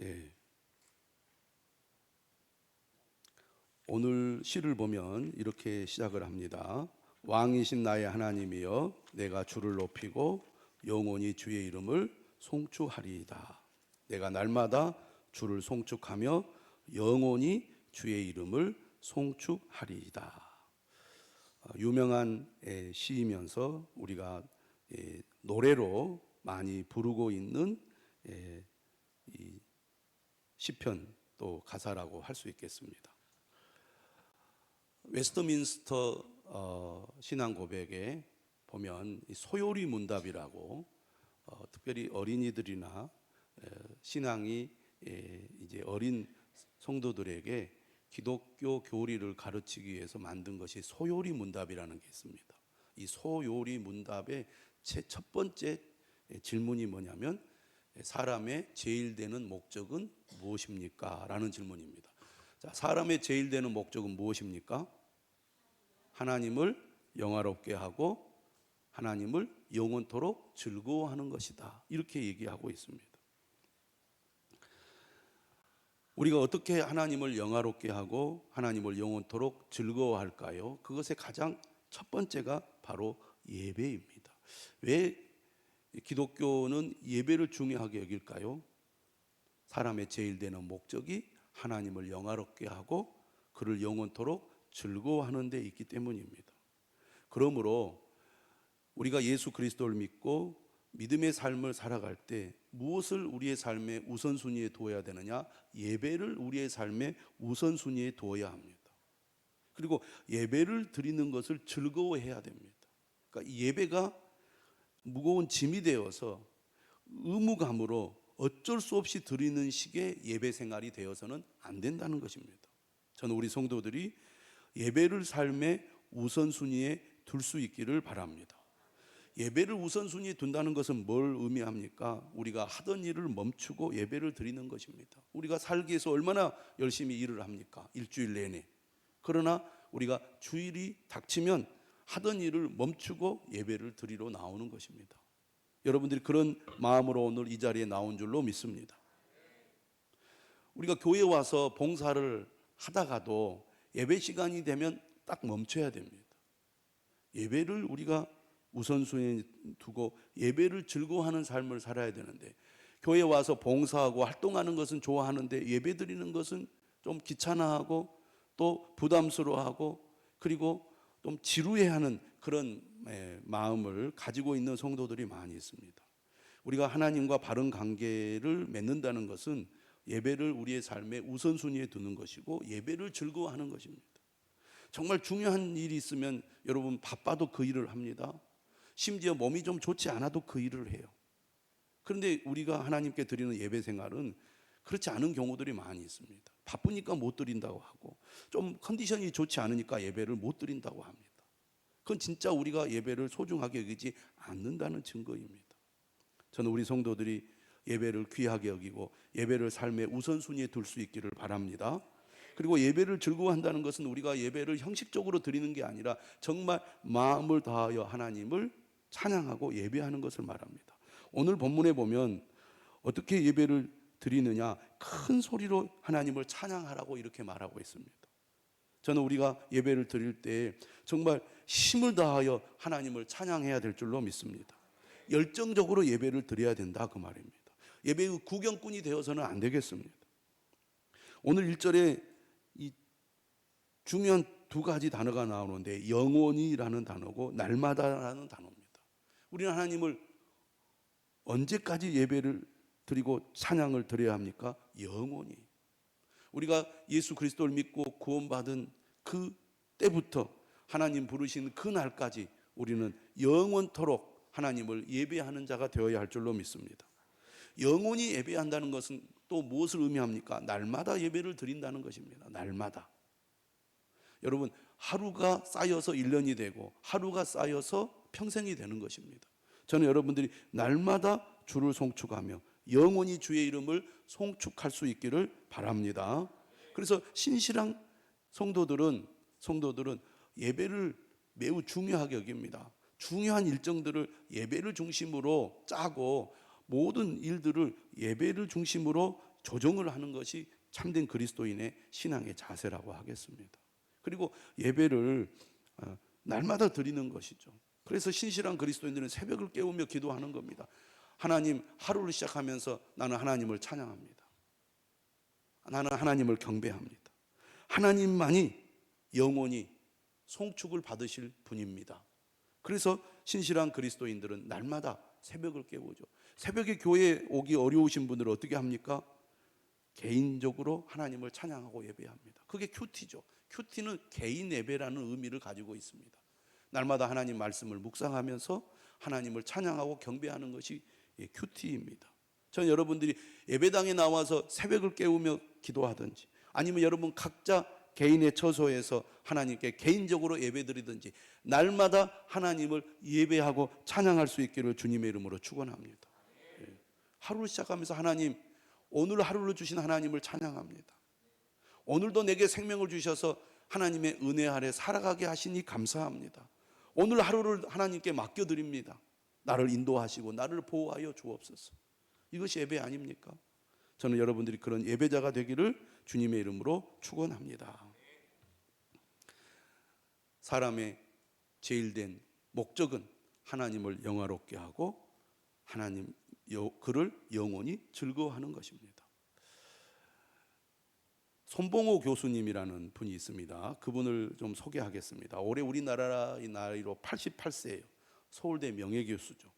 예. 오늘 시를 보면 이렇게 시작을 합니다. 왕이신 나의 하나님이여 내가 주를 높이고 영원히 주의 이름을 송축하리이다. 내가 날마다 주를 송축하며 영원히 주의 이름을 송축하리이다. 어, 유명한 예, 시이면서 우리가 예, 노래로 많이 부르고 있는 예, 이 시편 또 가사라고 할 수 있겠습니다. 웨스터민스터 어, 신앙 고백에 보면 이 소요리 문답이라고 어, 특별히 어린이들이나 에, 신앙이 에, 이제 어린 성도들에게 기독교 교리를 가르치기 위해서 만든 것이 소요리 문답이라는 게 있습니다. 이 소요리 문답의 제첫 번째 질문이 뭐냐면 사람의 제일 되는 목적은 무엇입니까? 라는 질문입니다. 자, 사람의 제일 되는 목적은 무엇입니까? 하나님을 영화롭게 하고 하나님을 영원토록 즐거워하는 것이다. 이렇게 얘기하고 있습니다. 우리가 어떻게 하나님을 영화롭게 하고 하나님을 영원토록 즐거워할까요? 그것의 가장 첫 번째가 바로 예배입니다. 왜 기독교는 예배를 중요하게 여길까요? 사람의 제일 되는 목적이 하나님을 영화롭게 하고 그를 영원토록 즐거워하는 데 있기 때문입니다. 그러므로 우리가 예수 그리스도를 믿고 믿음의 삶을 살아갈 때 무엇을 우리의 삶의 우선순위에 두어야 되느냐? 예배를 우리의 삶의 우선순위에 두어야 합니다. 그리고 예배를 드리는 것을 즐거워해야 됩니다. 그러니까 예배가 무거운 짐이 되어서 의무감으로 어쩔 수 없이 드리는 식의 예배 생활이 되어서는 안 된다는 것입니다. 저는 우리 성도들이 예배를 삶의 우선순위에 둘 수 있기를 바랍니다. 예배를 우선순위에 둔다는 것은 뭘 의미합니까? 우리가 하던 일을 멈추고 예배를 드리는 것입니다. 우리가 살기 위해서 얼마나 열심히 일을 합니까? 일주일 내내. 그러나 우리가 주일이 닥치면 하던 일을 멈추고 예배를 드리러 나오는 것입니다. 여러분들이 그런 마음으로 오늘 이 자리에 나온 줄로 믿습니다. 우리가 교회 와서 봉사를 하다가도 예배 시간이 되면 딱 멈춰야 됩니다. 예배를 우리가 우선순위에 두고 예배를 즐거워하는 삶을 살아야 되는데 교회 와서 봉사하고 활동하는 것은 좋아하는데 예배 드리는 것은 좀 귀찮아하고 또 부담스러워하고 그리고 좀 지루해하는 그런 예, 마음을 가지고 있는 성도들이 많이 있습니다. 우리가 하나님과 바른 관계를 맺는다는 것은 예배를 우리의 삶의 우선순위에 두는 것이고 예배를 즐거워하는 것입니다. 정말 중요한 일이 있으면 여러분 바빠도 그 일을 합니다. 심지어 몸이 좀 좋지 않아도 그 일을 해요. 그런데 우리가 하나님께 드리는 예배 생활은 그렇지 않은 경우들이 많이 있습니다. 바쁘니까 못 드린다고 하고 좀 컨디션이 좋지 않으니까 예배를 못 드린다고 합니다. 그건 진짜 우리가 예배를 소중하게 여기지 않는다는 증거입니다. 저는 우리 성도들이 예배를 귀하게 여기고 예배를 삶의 우선순위에 둘 수 있기를 바랍니다. 그리고 예배를 즐거워한다는 것은 우리가 예배를 형식적으로 드리는 게 아니라 정말 마음을 다하여 하나님을 찬양하고 예배하는 것을 말합니다. 오늘 본문에 보면 어떻게 예배를 드리느냐 큰 소리로 하나님을 찬양하라고 이렇게 말하고 있습니다. 저는 우리가 예배를 드릴 때 정말 힘을 다하여 하나님을 찬양해야 될 줄로 믿습니다. 열정적으로 예배를 드려야 된다 그 말입니다. 예배의 구경꾼이 되어서는 안 되겠습니다. 오늘 1절에 이 중요한 두 가지 단어가 나오는데 영원이라는 단어고 날마다라는 단어입니다. 우리는 하나님을 언제까지 예배를 드리고 찬양을 드려야 합니까? 영원히. 우리가 예수 그리스도를 믿고 구원받은 그 때부터 하나님 부르신 그 날까지 우리는 영원토록 하나님을 예배하는 자가 되어야 할 줄로 믿습니다. 영원히 예배한다는 것은 또 무엇을 의미합니까? 날마다 예배를 드린다는 것입니다. 날마다. 여러분, 하루가 쌓여서 1년이 되고 하루가 쌓여서 평생이 되는 것입니다. 저는 여러분들이 날마다 주를 송축하며 영원히 주의 이름을 송축할 수 있기를 바랍니다. 그래서 신실한 성도들은 성도들은 예배를 매우 중요하게 여깁니다. 중요한 일정들을 예배를 중심으로 짜고 모든 일들을 예배를 중심으로 조정을 하는 것이 참된 그리스도인의 신앙의 자세라고 하겠습니다. 그리고 예배를 어, 날마다 드리는 것이죠. 그래서 신실한 그리스도인들은 새벽을 깨우며 기도하는 겁니다. 하나님 하루를 시작하면서 나는 하나님을 찬양합니다. 나는 하나님을 경배합니다. 하나님만이 영원히 송축을 받으실 분입니다. 그래서 신실한 그리스도인들은 날마다 새벽을 깨우죠. 새벽에 교회에 오기 어려우신 분들은 어떻게 합니까? 개인적으로 하나님을 찬양하고 예배합니다. 그게 큐티죠. 큐티는 개인 예배라는 의미를 가지고 있습니다. 날마다 하나님 말씀을 묵상하면서 하나님을 찬양하고 경배하는 것이 예, 큐티입니다. 전 여러분들이 예배당에 나와서 새벽을 깨우며 기도하든지 아니면 여러분 각자 개인의 처소에서 하나님께 개인적으로 예배드리든지 날마다 하나님을 예배하고 찬양할 수 있기를 주님의 이름으로 축원합니다. 예. 하루를 시작하면서 하나님 오늘 하루를 주신 하나님을 찬양합니다. 오늘도 내게 생명을 주셔서 하나님의 은혜 아래 살아가게 하시니 감사합니다. 오늘 하루를 하나님께 맡겨드립니다. 나를 인도하시고 나를 보호하여 주옵소서. 이것이 예배 아닙니까? 저는 여러분들이 그런 예배자가 되기를 주님의 이름으로 축원합니다. 사람의 제일 된 목적은 하나님을 영화롭게 하고 하나님 그를 영원히 즐거워하는 것입니다. 손봉호 교수님이라는 분이 있습니다. 그분을 좀 소개하겠습니다. 올해 우리나라의 나이로 88세예요. 서울대 명예교수죠.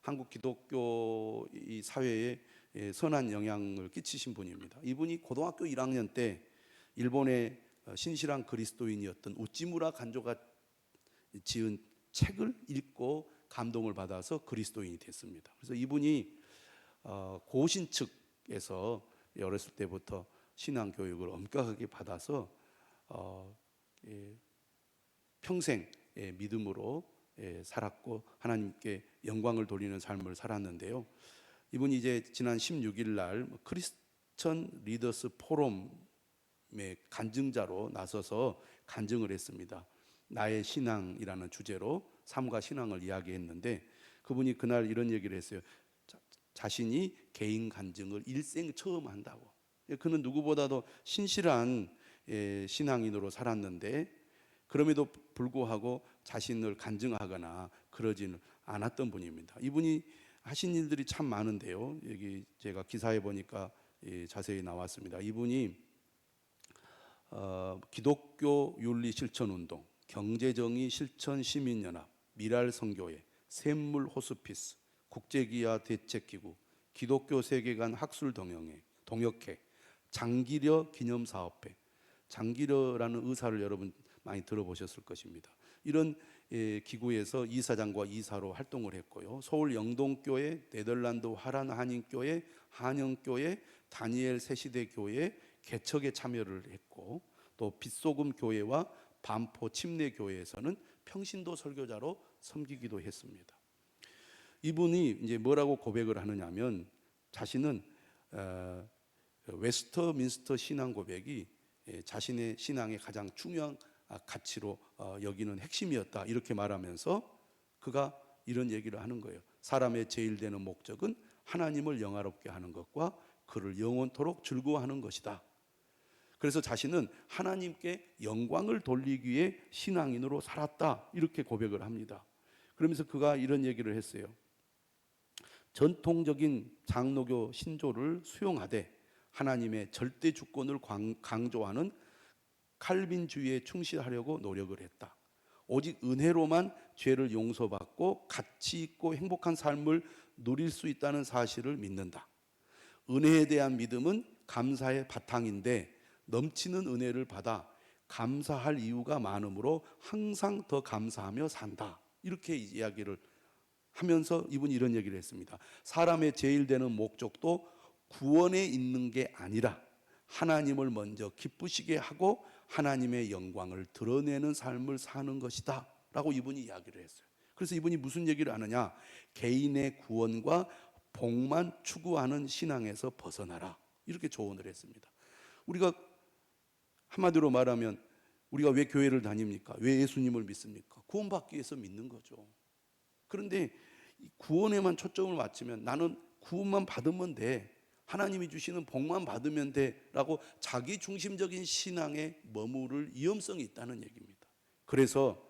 한국 기독교 이 사회에 예, 선한 영향을 끼치신 분입니다. 이분이 고등학교 1학년 때 일본의 신실한 그리스도인이었던 우찌무라 간조가 지은 책을 읽고 감동을 받아서 그리스도인이 됐습니다. 그래서 이분이 어, 고신 측에서 어렸을 때부터 신앙 교육을 엄격하게 받아서 어, 예, 평생 예, 믿음으로 예, 살았고 하나님께 영광을 돌리는 삶을 살았는데요. 이분이 이제 지난 16일 날뭐 크리스천 리더스 포럼의 간증자로 나서서 간증을 했습니다. 나의 신앙이라는 주제로 삶과 신앙을 이야기했는데 그분이 그날 이런 얘기를 했어요. 자, 신이 개인 간증을 일생 처음 한다고. 그는 누구보다도 신실한 예, 신앙인으로 살았는데 그럼에도 불구하고 자신을 간증하거나 그러지는 않았던 분입니다. 이분이 하신 일들이 참 많은데요. 여기 제가 기사에 보니까 예, 자세히 나왔습니다. 이분이 어, 기독교 윤리 실천 운동, 경제정의 실천 시민연합, 미랄 선교회, 샘물 호스피스, 국제기아 대책기구, 기독교 세계관 학술 동영회, 동역회, 장기려 기념사업회, 장기려라는 의사를 여러분 많이 들어보셨을 것입니다. 이런 예, 기구에서 이사장과 이사로 활동을 했고요. 서울 영동교회, 네덜란드 화란 한인교회, 한영교회, 다니엘 새시대 교회 개척에 참여를 했고 또 빛소금 교회와 반포 침례 교회에서는 평신도 설교자로 섬기기도 했습니다. 이분이 이제 뭐라고 고백을 하느냐면 자신은 어, 웨스터민스터 신앙 고백이 예, 자신의 신앙의 가장 중요한 아, 가치로 어, 여기는 핵심이었다 이렇게 말하면서 그가 이런 얘기를 하는 거예요. 사람의 제일 되는 목적은 하나님을 영화롭게 하는 것과 그를 영원토록 즐거워하는 것이다. 그래서 자신은 하나님께 영광을 돌리기 위해 신앙인으로 살았다 이렇게 고백을 합니다. 그러면서 그가 이런 얘기를 했어요. 전통적인 장로교 신조를 수용하되 하나님의 절대 주권을 강조하는 칼빈주의에 충실하려고 노력을 했다. 오직 은혜로만 죄를 용서받고 가치 있고 행복한 삶을 누릴 수 있다는 사실을 믿는다. 은혜에 대한 믿음은 감사의 바탕인데 넘치는 은혜를 받아 감사할 이유가 많으므로 항상 더 감사하며 산다. 이렇게 이야기를 하면서 이분이 이런 얘기를 했습니다. 사람의 제일 되는 목적도 구원에 있는 게 아니라 하나님을 먼저 기쁘시게 하고 하나님의 영광을 드러내는 삶을 사는 것이다. 라고 이분이 이야기를 했어요. 그래서 이분이 무슨 얘기를 하느냐? 개인의 구원과 복만 추구하는 신앙에서 벗어나라. 이렇게 조언을 했습니다. 우리가 한마디로 말하면 우리가 왜 교회를 다닙니까? 왜 예수님을 믿습니까? 구원받기 위해서 믿는 거죠. 그런데 구원에만 초점을 맞추면 나는 구원만 받으면 돼. 하나님이 주시는 복만 받으면 돼라고 자기 중심적인 신앙에 머무를 위험성이 있다는 얘기입니다. 그래서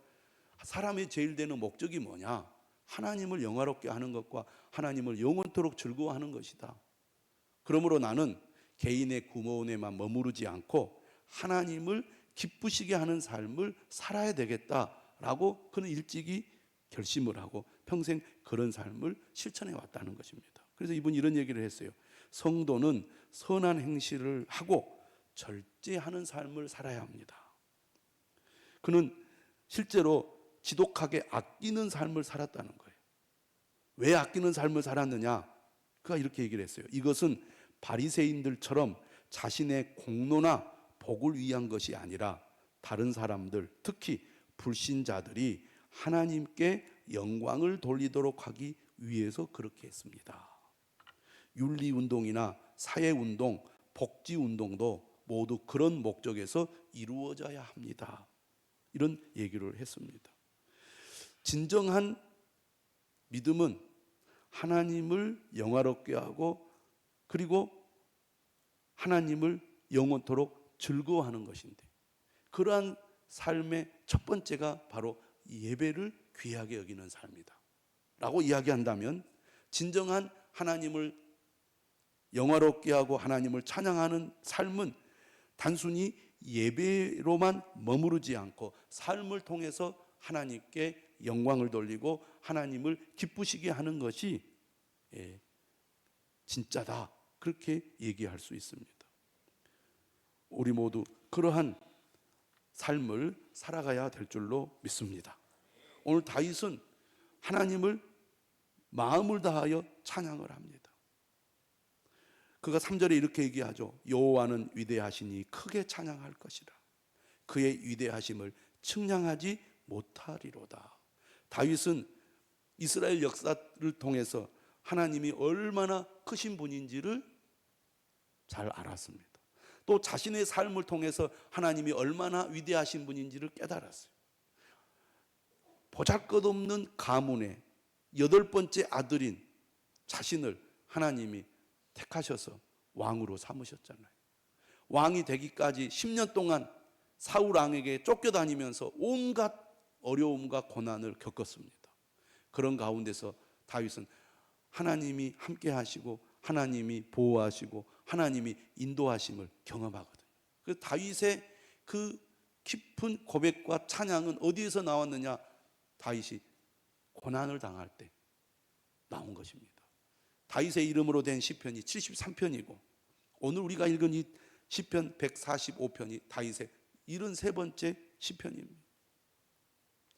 사람의 제일 되는 목적이 뭐냐? 하나님을 영화롭게 하는 것과 하나님을 영원토록 즐거워하는 것이다. 그러므로 나는 개인의 구원에만 머무르지 않고 하나님을 기쁘시게 하는 삶을 살아야 되겠다라고 그는 일찍이 결심을 하고 평생 그런 삶을 실천해 왔다는 것입니다. 그래서 이분이 이런 얘기를 했어요. 성도는 선한 행실을 하고 절제하는 삶을 살아야 합니다. 그는 실제로 지독하게 아끼는 삶을 살았다는 거예요. 왜 아끼는 삶을 살았느냐? 그가 이렇게 얘기를 했어요. 이것은 바리새인들처럼 자신의 공로나 복을 위한 것이 아니라 다른 사람들, 특히 불신자들이 하나님께 영광을 돌리도록 하기 위해서 그렇게 했습니다. 윤리 운동이나 사회 운동, 복지 운동도 모두 그런 목적에서 이루어져야 합니다. 이런 얘기를 했습니다. 진정한 믿음은 하나님을 영화롭게 하고 그리고 하나님을 영원토록 즐거워하는 것인데 그러한 삶의 첫 번째가 바로 예배를 귀하게 여기는 삶이다. 라고 이야기한다면 진정한 하나님을 영화롭게 하고 하나님을 찬양하는 삶은 단순히 예배로만 머무르지 않고 삶을 통해서 하나님께 영광을 돌리고 하나님을 기쁘시게 하는 것이 예, 진짜다. 그렇게 얘기할 수 있습니다. 우리 모두 그러한 삶을 살아가야 될 줄로 믿습니다. 오늘 다윗은 하나님을 마음을 다하여 찬양을 합니다. 그가 3절에 이렇게 얘기하죠. 여호와는 위대하시니 크게 찬양할 것이라. 그의 위대하심을 측량하지 못하리로다. 다윗은 이스라엘 역사를 통해서 하나님이 얼마나 크신 분인지를 잘 알았습니다. 또 자신의 삶을 통해서 하나님이 얼마나 위대하신 분인지를 깨달았어요. 보잘것없는 가문의 여덟 번째 아들인 자신을 하나님이 택하셔서 왕으로 삼으셨잖아요. 왕이 되기까지 10년 동안 사울 왕에게 쫓겨다니면서 온갖 어려움과 고난을 겪었습니다. 그런 가운데서 다윗은 하나님이 함께 하시고 하나님이 보호하시고 하나님이 인도하심을 경험하거든요. 그 다윗의 그 깊은 고백과 찬양은 어디에서 나왔느냐? 다윗이 고난을 당할 때 나온 것입니다. 다윗의 이름으로 된 시편이 73편이고 오늘 우리가 읽은 이 시편 145편이 다윗의 73번째 시편입니다.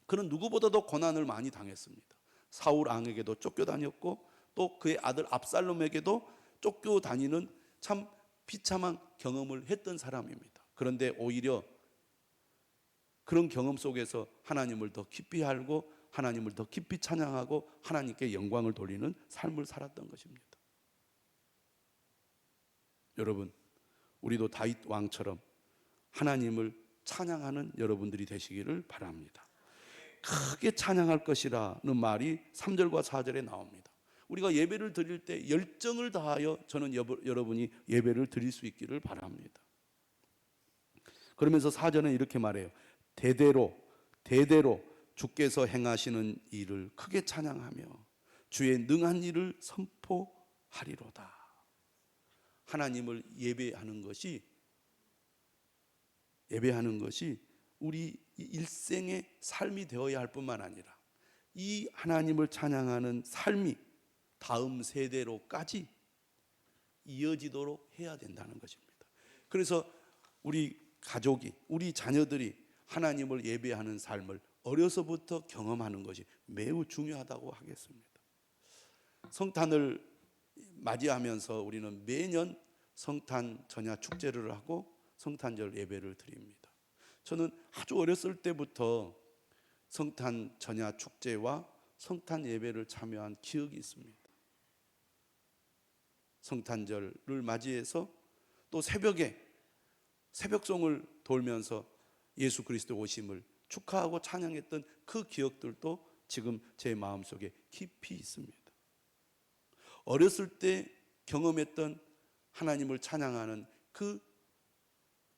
그는 누구보다도 고난을 많이 당했습니다. 사울 왕에게도 쫓겨다녔고 또 그의 아들 압살롬에게도 쫓겨다니는 참 비참한 경험을 했던 사람입니다. 그런데 오히려 그런 경험 속에서 하나님을 더 깊이 알고 하나님을 더 깊이 찬양하고 하나님께 영광을 돌리는 삶을 살았던 것입니다. 여러분, 우리도 다윗 왕처럼 하나님을 찬양하는 여러분들이 되시기를 바랍니다. 크게 찬양할 것이라는 말이 3절과 4절에 나옵니다. 우리가 예배를 드릴 때 열정을 다하여 저는 여러분이 예배를 드릴 수 있기를 바랍니다. 그러면서 4절은 이렇게 말해요. 대대로 대대로 주께서 행하시는 일을 크게 찬양하며 주의 능한 일을 선포하리로다. 하나님을 예배하는 것이 예배하는 것이 우리 일생의 삶이 되어야 할 뿐만 아니라 이 하나님을 찬양하는 삶이 다음 세대로까지 이어지도록 해야 된다는 것입니다. 그래서 우리 가족이, 우리 자녀들이 하나님을 예배하는 삶을 어려서부터 경험하는 것이 매우 중요하다고 하겠습니다. 성탄을 맞이하면서 우리는 매년 성탄 전야 축제를 하고 성탄절 예배를 드립니다. 저는 아주 어렸을 때부터 성탄 전야 축제와 성탄 예배를 참여한 기억이 있습니다. 성탄절을 맞이해서 또 새벽에 새벽송을 돌면서 예수 그리스도 오심을 축하하고 찬양했던 그 기억들도 지금 제 마음속에 깊이 있습니다. 어렸을 때 경험했던 하나님을 찬양하는 그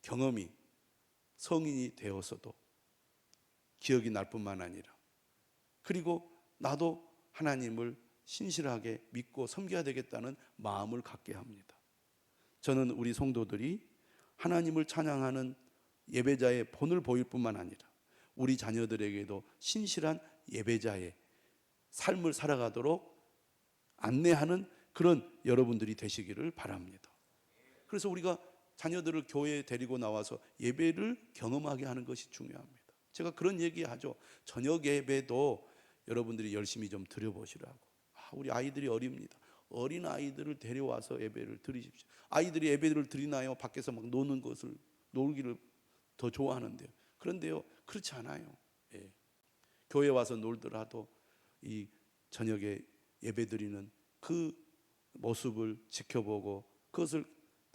경험이 성인이 되어서도 기억이 날 뿐만 아니라 그리고 나도 하나님을 신실하게 믿고 섬겨야 되겠다는 마음을 갖게 합니다. 저는 우리 성도들이 하나님을 찬양하는 예배자의 본을 보일 뿐만 아니라 우리 자녀들에게도 신실한 예배자의 삶을 살아가도록 안내하는 그런 여러분들이 되시기를 바랍니다. 그래서 우리가 자녀들을 교회에 데리고 나와서 예배를 경험하게 하는 것이 중요합니다. 제가 그런 얘기 하죠. 저녁 예배도 여러분들이 열심히 좀 드려보시라고. 아, 우리 아이들이 어립니다. 어린 아이들을 데려와서 예배를 드리십시오. 아이들이 예배를 드리나요? 밖에서 막 노는 것을 놀기를 더 좋아하는데요. 그런데요, 그렇지 않아요. 예. 교회 와서 놀더라도 이 저녁에 예배 드리는 그 모습을 지켜보고 그것을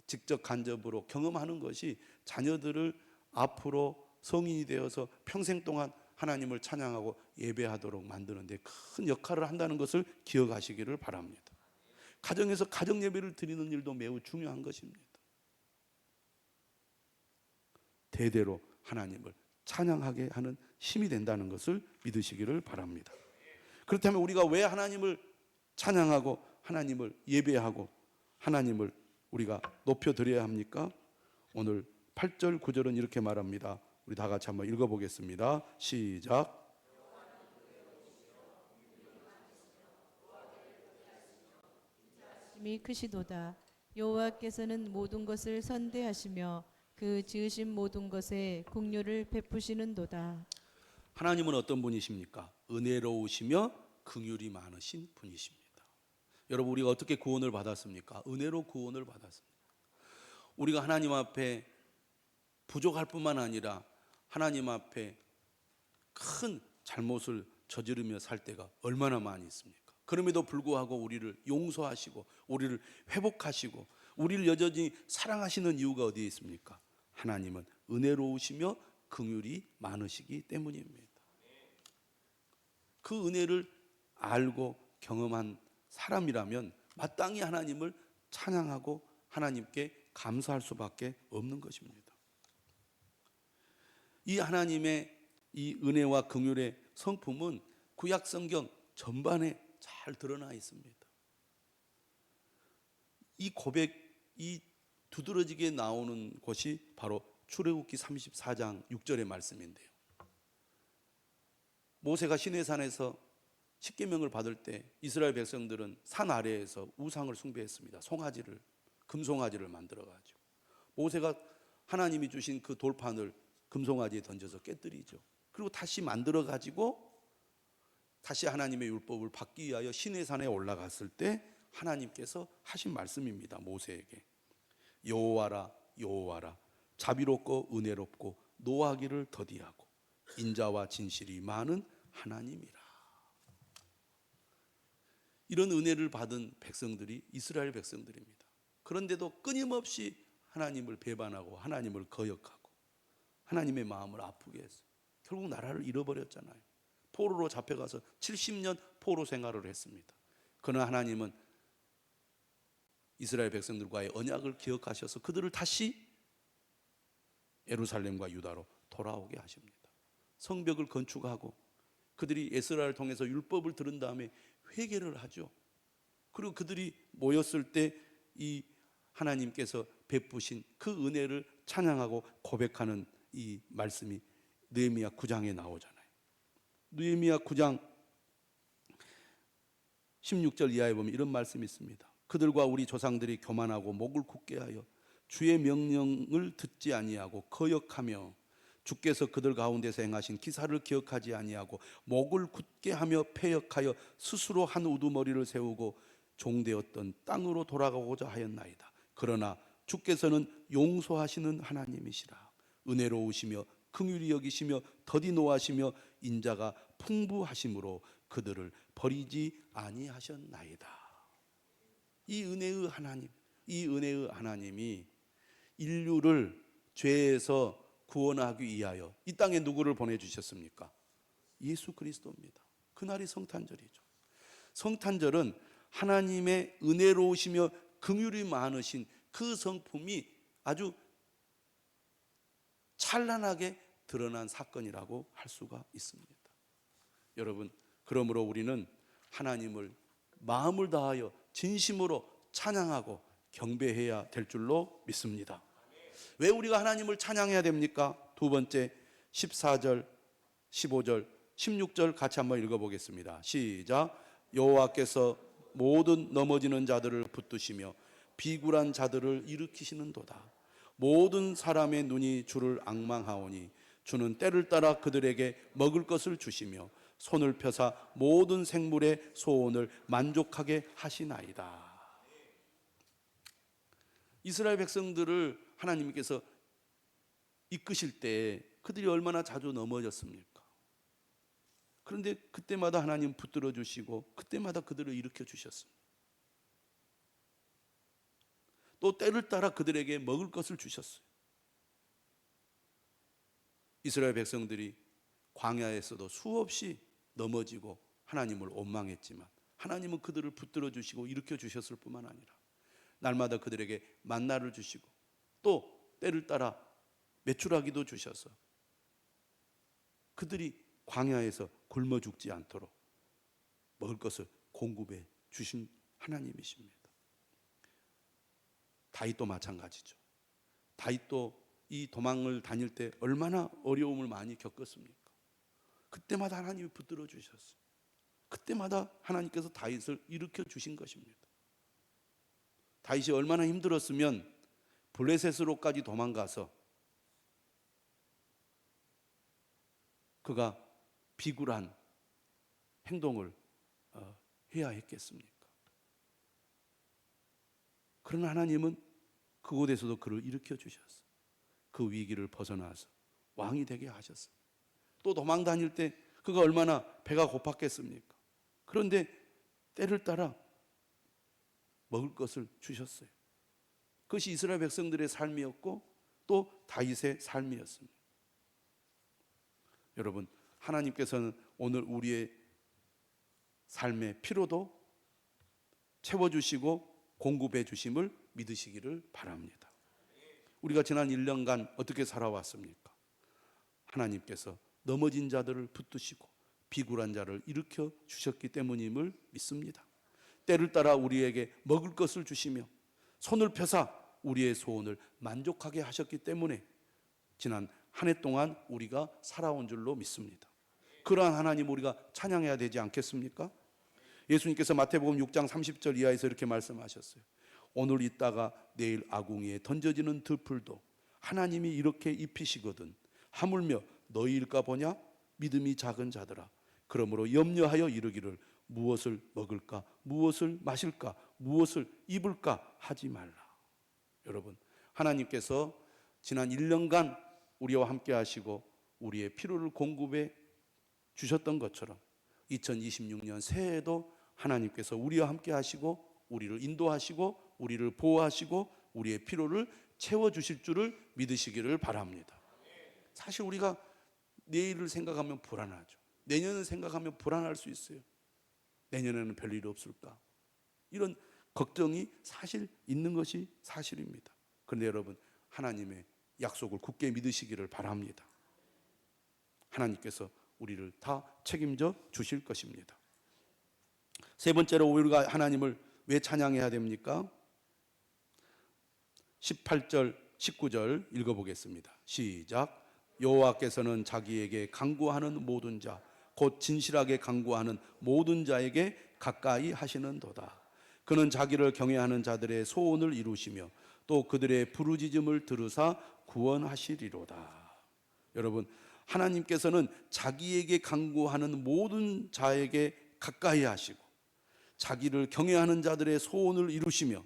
직접 간접으로 경험하는 것이 자녀들을 앞으로 성인이 되어서 평생 동안 하나님을 찬양하고 예배하도록 만드는데 큰 역할을 한다는 것을 기억하시기를 바랍니다. 가정에서 가정 예배를 드리는 일도 매우 중요한 것입니다. 대대로 하나님을 찬양하게 하는 힘이 된다는 것을 믿으시기를 바랍니다. 그렇다면 우리가 왜 하나님을 찬양하고 하나님을 예배하고 하나님을 우리가 높여 드려야 합니까? 오늘 8절 9절은 이렇게 말합니다. 우리 다 같이 한번 읽어 보겠습니다. 시작. 이 크시도다 여호와께서는 모든 것을 선대하시며 그 지으신 모든 것에 공료를 베푸시는도다 하나님은 어떤 분이십니까? 은혜로우시며 긍휼이 많으신 분이십니다. 여러분 우리가 어떻게 구원을 받았습니까? 은혜로 구원을 받았습니다. 우리가 하나님 앞에 부족할 뿐만 아니라 하나님 앞에 큰 잘못을 저지르며 살 때가 얼마나 많이 있습니까? 그럼에도 불구하고 우리를 용서하시고 우리를 회복하시고 우리를 여전히 사랑하시는 이유가 어디에 있습니까? 하나님은 은혜로우시며 긍휼이 많으시기 때문입니다. 그 은혜를 알고 경험한 사람이라면 마땅히 하나님을 찬양하고 하나님께 감사할 수밖에 없는 것입니다. 이 하나님의 이 은혜와 긍휼의 성품은 구약 성경 전반에 잘 드러나 있습니다. 이 고백, 이 두드러지게 나오는 곳이 바로 출애굽기 34장 6절의 말씀인데요. 모세가 시내산에서 십계명을 받을 때 이스라엘 백성들은 산 아래에서 우상을 숭배했습니다. 송아지를 금송아지를 만들어 가지고 모세가 하나님이 주신 그 돌판을 금송아지에 던져서 깨뜨리죠. 그리고 다시 만들어 가지고 다시 하나님의 율법을 받기 위하여 시내산에 올라갔을 때 하나님께서 하신 말씀입니다. 모세에게 여호와라 여호와라 자비롭고 은혜롭고 노하기를 더디하고 인자와 진실이 많은 하나님이라. 이런 은혜를 받은 백성들이 이스라엘 백성들입니다. 그런데도 끊임없이 하나님을 배반하고 하나님을 거역하고 하나님의 마음을 아프게 했어요. 결국 나라를 잃어버렸잖아요. 포로로 잡혀가서 70년 포로 생활을 했습니다. 그러나 하나님은 이스라엘 백성들과의 언약을 기억하셔서 그들을 다시 예루살렘과 유다로 돌아오게 하십니다. 성벽을 건축하고 그들이 에스라를 통해서 율법을 들은 다음에 회개를 하죠. 그리고 그들이 모였을 때 이 하나님께서 베푸신 그 은혜를 찬양하고 고백하는 이 말씀이 느헤미야 9장에 나오잖아요. 느헤미야 9장 16절 이하에 보면 이런 말씀이 있습니다. 그들과 우리 조상들이 교만하고 목을 굳게 하여 주의 명령을 듣지 아니하고 거역하며 주께서 그들 가운데서 행하신 기사를 기억하지 아니하고 목을 굳게 하며 패역하여 스스로 한 우두머리를 세우고 종되었던 땅으로 돌아가고자 하였나이다. 그러나 주께서는 용서하시는 하나님이시라. 은혜로우시며 긍휼히 여기시며 더디 노하시며 인자가 풍부하심으로 그들을 버리지 아니하셨나이다. 이 은혜의 하나님, 이 은혜의 하나님이 인류를 죄에서 구원하기 위하여 이 땅에 누구를 보내주셨습니까? 예수 그리스도입니다. 그날이 성탄절이죠. 성탄절은 하나님의 은혜로우시며 긍휼이 많으신 그 성품이 아주 찬란하게 드러난 사건이라고 할 수가 있습니다. 여러분, 그러므로 우리는 하나님을 마음을 다하여 진심으로 찬양하고 경배해야 될 줄로 믿습니다. 왜 우리가 하나님을 찬양해야 됩니까? 두 번째 14절, 15절, 16절 같이 한번 읽어 보겠습니다. 시작. 여호와께서 모든 넘어지는 자들을 붙드시며 비굴한 자들을 일으키시는도다. 모든 사람의 눈이 주를 악망하오니 주는 때를 따라 그들에게 먹을 것을 주시며 손을 펴사 모든 생물의 소원을 만족하게 하시나이다. 이스라엘 백성들을 하나님께서 이끄실 때 그들이 얼마나 자주 넘어졌습니까? 그런데 그때마다 하나님 붙들어 주시고 그때마다 그들을 일으켜 주셨습니다. 또 때를 따라 그들에게 먹을 것을 주셨어요. 이스라엘 백성들이 광야에서도 수없이 넘어지고 하나님을 원망했지만 하나님은 그들을 붙들어 주시고 일으켜 주셨을 뿐만 아니라 날마다 그들에게 만나를 주시고 또 때를 따라 매출하기도 주셔서 그들이 광야에서 굶어 죽지 않도록 먹을 것을 공급해 주신 하나님이십니다. 다윗도 마찬가지죠. 다윗도 이 도망을 다닐 때 얼마나 어려움을 많이 겪었습니까? 그때마다 하나님이 붙들어 주셨어요. 그때마다 하나님께서 다윗을 일으켜 주신 것입니다. 다윗이 얼마나 힘들었으면 블레셋으로까지 도망가서 그가 비굴한 행동을 어, 해야 했겠습니까? 그러나 하나님은 그곳에서도 그를 일으켜 주셨어요. 그 위기를 벗어나서 왕이 되게 하셨어요. 또 도망 다닐 때 그가 얼마나 배가 고팠겠습니까? 그런데 때를 따라 먹을 것을 주셨어요. 그것이 이스라엘 백성들의 삶이었고 또 다윗의 삶이었습니다. 여러분, 하나님께서는 오늘 우리의 삶의 피로도 채워주시고 공급해 주심을 믿으시기를 바랍니다. 우리가 지난 1년간 어떻게 살아왔습니까? 하나님께서 넘어진 자들을 붙드시고 비굴한 자를 일으켜 주셨기 때문임을 믿습니다. 때를 따라 우리에게 먹을 것을 주시며 손을 펴사 우리의 소원을 만족하게 하셨기 때문에 지난 한 해 동안 우리가 살아온 줄로 믿습니다. 그러한 하나님 우리가 찬양해야 되지 않겠습니까? 예수님께서 마태복음 6장 30절 이하에서 이렇게 말씀하셨어요. 오늘 있다가 내일 아궁이에 던져지는 들풀도 하나님이 이렇게 입히시거든 하물며 너희일까 보냐? 믿음이 작은 자들아. 그러므로 염려하여 이르기를 무엇을 먹을까? 무엇을 마실까? 무엇을 입을까? 하지 말라. 여러분 하나님께서 지난 1년간 우리와 함께 하시고 우리의 필요를 공급해 주셨던 것처럼 2026년 새해에도 하나님께서 우리와 함께 하시고 우리를 인도하시고 우리를 보호하시고 우리의 필요를 채워 주실 줄을 믿으시기를 바랍니다. 사실 우리가 내일을 생각하면 불안하죠. 내년을 생각하면 불안할 수 있어요. 내년에는 별일 없을까? 이런 걱정이 사실 있는 것이 사실입니다. 그런데 여러분 하나님의 약속을 굳게 믿으시기를 바랍니다. 하나님께서 우리를 다 책임져 주실 것입니다. 세 번째로 우리가 하나님을 왜 찬양해야 됩니까? 18절, 19절 읽어보겠습니다. 시작. 여호와께서는 자기에게 강구하는 모든 자, 곧 진실하게 강구하는 모든 자에게 가까이 하시는도다. 그는 자기를 경외하는 자들의 소원을 이루시며 또 그들의 부르짖음을 들으사 구원하시리로다. 여러분, 하나님께서는 자기에게 강구하는 모든 자에게 가까이 하시고 자기를 경외하는 자들의 소원을 이루시며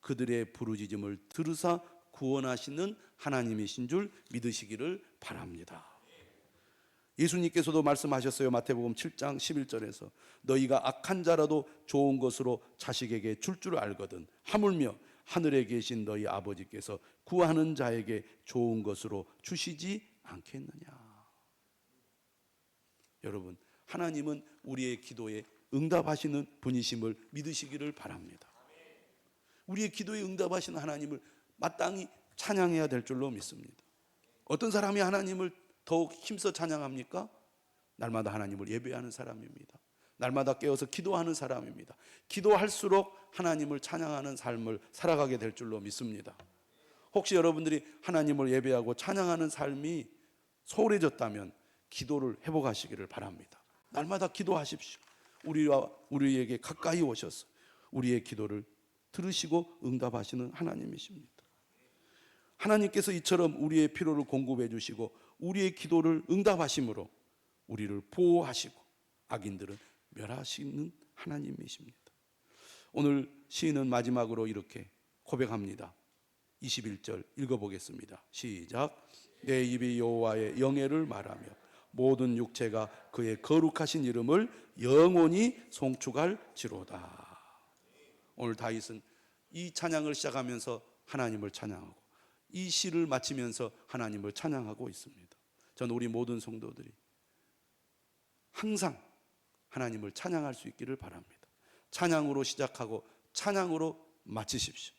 그들의 부르짖음을 들으사 구원하시는 하나님이신 줄 믿으시기를 바랍니다. 예수님께서도 말씀하셨어요. 마태복음 7장 11절에서 너희가 악한 자라도 좋은 것으로 자식에게 줄 줄 알거든 하물며 하늘에 계신 너희 아버지께서 구하는 자에게 좋은 것으로 주시지 않겠느냐. 여러분, 하나님은 우리의 기도에 응답하시는 분이심을 믿으시기를 바랍니다. 우리의 기도에 응답하시는 하나님을 마땅히 찬양해야 될 줄로 믿습니다. 어떤 사람이 하나님을 더욱 힘써 찬양합니까? 날마다 하나님을 예배하는 사람입니다. 날마다 깨어서 기도하는 사람입니다. 기도할수록 하나님을 찬양하는 삶을 살아가게 될 줄로 믿습니다. 혹시 여러분들이 하나님을 예배하고 찬양하는 삶이 소홀해졌다면 기도를 회복하시기를 바랍니다. 날마다 기도하십시오. 우리와 우리에게 가까이 오셔서 우리의 기도를 들으시고 응답하시는 하나님이십니다. 하나님께서 이처럼 우리의 필요를 공급해 주시고 우리의 기도를 응답하심으로 우리를 보호하시고 악인들은 멸하시는 하나님이십니다. 오늘 시인은 마지막으로 이렇게 고백합니다. 21절 읽어보겠습니다. 시작. 내 입이 여호와의 영예를 말하며 모든 육체가 그의 거룩하신 이름을 영원히 송축할지로다. 오늘 다윗은 이 찬양을 시작하면서 하나님을 찬양하고 이 시를 마치면서 하나님을 찬양하고 있습니다. 저는 우리 모든 성도들이 항상 하나님을 찬양할 수 있기를 바랍니다. 찬양으로 시작하고 찬양으로 마치십시오.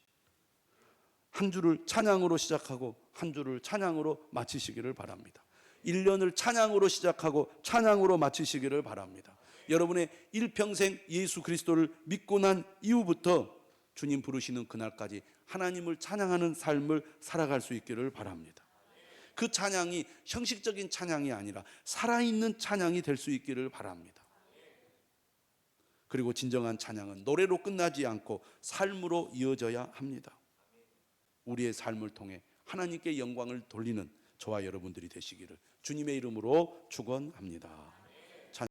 한 주를 찬양으로 시작하고 한 주를 찬양으로 마치시기를 바랍니다. 1년을 찬양으로 시작하고 찬양으로 마치시기를 바랍니다. 여러분의 일평생 예수 그리스도를 믿고 난 이후부터 주님 부르시는 그날까지 하나님을 찬양하는 삶을 살아갈 수 있기를 바랍니다. 그 찬양이 형식적인 찬양이 아니라 살아있는 찬양이 될 수 있기를 바랍니다. 그리고 진정한 찬양은 노래로 끝나지 않고 삶으로 이어져야 합니다. 우리의 삶을 통해 하나님께 영광을 돌리는 저와 여러분들이 되시기를 주님의 이름으로 축원합니다.